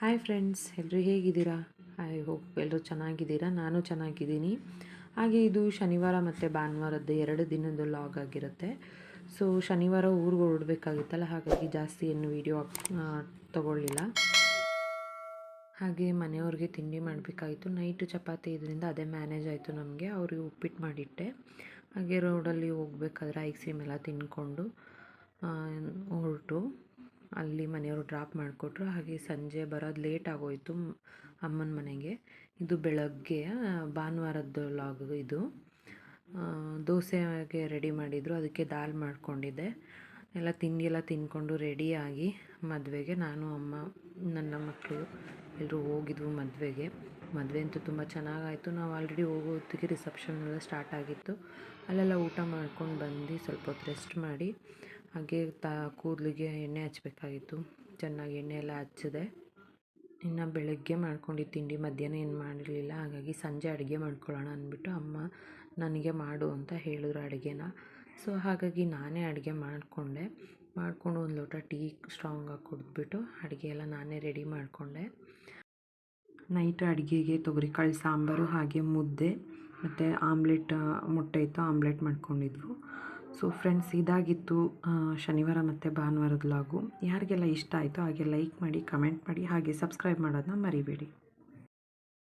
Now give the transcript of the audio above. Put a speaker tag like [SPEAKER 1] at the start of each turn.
[SPEAKER 1] Hi friends ಎಲ್ಲರೂ ಹೇಗಿದ್ದೀರಾ? I hope ಎಲ್ಲರೂ ಚೆನ್ನಾಗಿದ್ದೀರಾ? ನಾನು ಚೆನ್ನಾಗಿದ್ದೀನಿ. ಹಾಗೆ ಇದು ಶನಿವಾರ ಮತ್ತು ಭಾನುವಾರದ್ದು ಎರಡು ದಿನದ ಲಾಗ್ ಆಗಿರುತ್ತೆ. ಸೊ ಶನಿವಾರ ಊರಿಗೆ ಹೊರಡಬೇಕಾಗಿತ್ತಲ್ಲ ಹಾಗಾಗಿ ಜಾಸ್ತಿ ಏನು ವೀಡಿಯೋ ತಗೊಳ್ಳಿಲ್ಲ. ಹಾಗೆ ಮನೆಯವ್ರಿಗೆ ತಿಂಡಿ ಮಾಡಬೇಕಾಗಿತ್ತು ನೈಟು ಚಪಾತಿ ಇದರಿಂದ ಅದೇ ಮ್ಯಾನೇಜ್ ಆಯಿತು ನಮಗೆ. ಅವ್ರಿಗೆ ಉಪ್ಪಿಟ್ಟು ಮಾಡಿಟ್ಟೆ. ಹಾಗೆ ರೋಡಲ್ಲಿ ಹೋಗ್ಬೇಕಾದ್ರೆ ಐಸ್ ಕ್ರೀಮ್ ಎಲ್ಲ ಮನೆಯವರು ಡ್ರಾಪ್ ಮಾಡಿಕೊಟ್ರು. ಹಾಗೆ ಸಂಜೆ ಬರೋದು ಲೇಟ್ ಆಗೋಯಿತು ಅಮ್ಮನ ಮನೆಗೆ. ಇದು ಬೆಳಗ್ಗೆ, ಭಾನುವಾರದ್ದು ಲಾಗ್ ಇದು. ದೋಸೆಗೆ ರೆಡಿ ಮಾಡಿದರು. ಅದಕ್ಕೆ ದಾಲ್ ಮಾಡಿಕೊಂಡಿದ್ದೆ. ಎಲ್ಲ ತಿಂಡಿ ಎಲ್ಲ ತಿಂದ್ಕೊಂಡು ರೆಡಿಯಾಗಿ ಮದುವೆಗೆ ನಾನು, ಅಮ್ಮ, ನನ್ನ ಮಕ್ಕಳು ಎಲ್ಲರೂ ಹೋಗಿದ್ವು ಮದುವೆಗೆ. ಮದುವೆ ಅಂತೂ ತುಂಬ ಚೆನ್ನಾಗಾಯಿತು. ನಾವು ಆಲ್ರೆಡಿ ಹೋಗೋ ಹೊತ್ತಿಗೆ ರಿಸೆಪ್ಷನ್ ಎಲ್ಲ ಸ್ಟಾರ್ಟ್ ಆಗಿತ್ತು. ಅಲ್ಲೆಲ್ಲ ಊಟ ಮಾಡ್ಕೊಂಡು ಬಂದು ಸ್ವಲ್ಪ ಹೊತ್ತು ರೆಸ್ಟ್ ಮಾಡಿ ಹಾಗೆ ತಾ ಕೂದಲಿಗೆ ಎಣ್ಣೆ ಹಚ್ಚಬೇಕಾಗಿತ್ತು ಚೆನ್ನಾಗಿ ಎಣ್ಣೆ ಎಲ್ಲ ಹಚ್ಚಿದೆ. ಇನ್ನು ಬೆಳಗ್ಗೆ ಮಾಡ್ಕೊಂಡಿದ್ದ ತಿಂಡಿ ಮಧ್ಯಾಹ್ನ ಏನು ಮಾಡಿರಲಿಲ್ಲ, ಹಾಗಾಗಿ ಸಂಜೆ ಅಡುಗೆ ಮಾಡ್ಕೊಳ್ಳೋಣ ಅಂದ್ಬಿಟ್ಟು ಅಮ್ಮ ನನಗೆ ಮಾಡು ಅಂತ ಹೇಳಿದ್ರು ಅಡುಗೆನ. ಸೊ, ಹಾಗಾಗಿ ನಾನೇ ಅಡುಗೆ ಮಾಡಿಕೊಂಡೆ. ಮಾಡಿಕೊಂಡು ಒಂದು ಲೋಟ ಟೀ ಸ್ಟ್ರಾಂಗಾಗಿ ಕುಡಿದ್ಬಿಟ್ಟು ಅಡುಗೆ ಎಲ್ಲ ನಾನೇ ರೆಡಿ ಮಾಡಿಕೊಂಡೆ. ನೈಟ್ ಅಡುಗೆಗೆ ತೊಗರಿಕಾಳು, ಸಾಂಬಾರು ಹಾಗೆ ಮುದ್ದೆ ಮತ್ತು ಆಮ್ಲೆಟ್, ಮೊಟ್ಟೆ ಇತ್ತು, ಆಮ್ಲೆಟ್ ಮಾಡ್ಕೊಂಡಿದ್ವು. ಸೊ ಫ್ರೆಂಡ್ಸ್ ಇದಾಗಿತ್ತು ಶನಿವಾರ ಮತ್ತು ಭಾನುವಾರದ ಲಾಗು ಯಾರಿಗೆಲ್ಲ ಇಷ್ಟ ಆಯಿತು ಹಾಗೆ ಲೈಕ್ ಮಾಡಿ ಕಮೆಂಟ್ ಮಾಡಿ, ಹಾಗೆ ಸಬ್ಸ್ಕ್ರೈಬ್ ಮಾಡೋದನ್ನ ಮರಿಬೇಡಿ.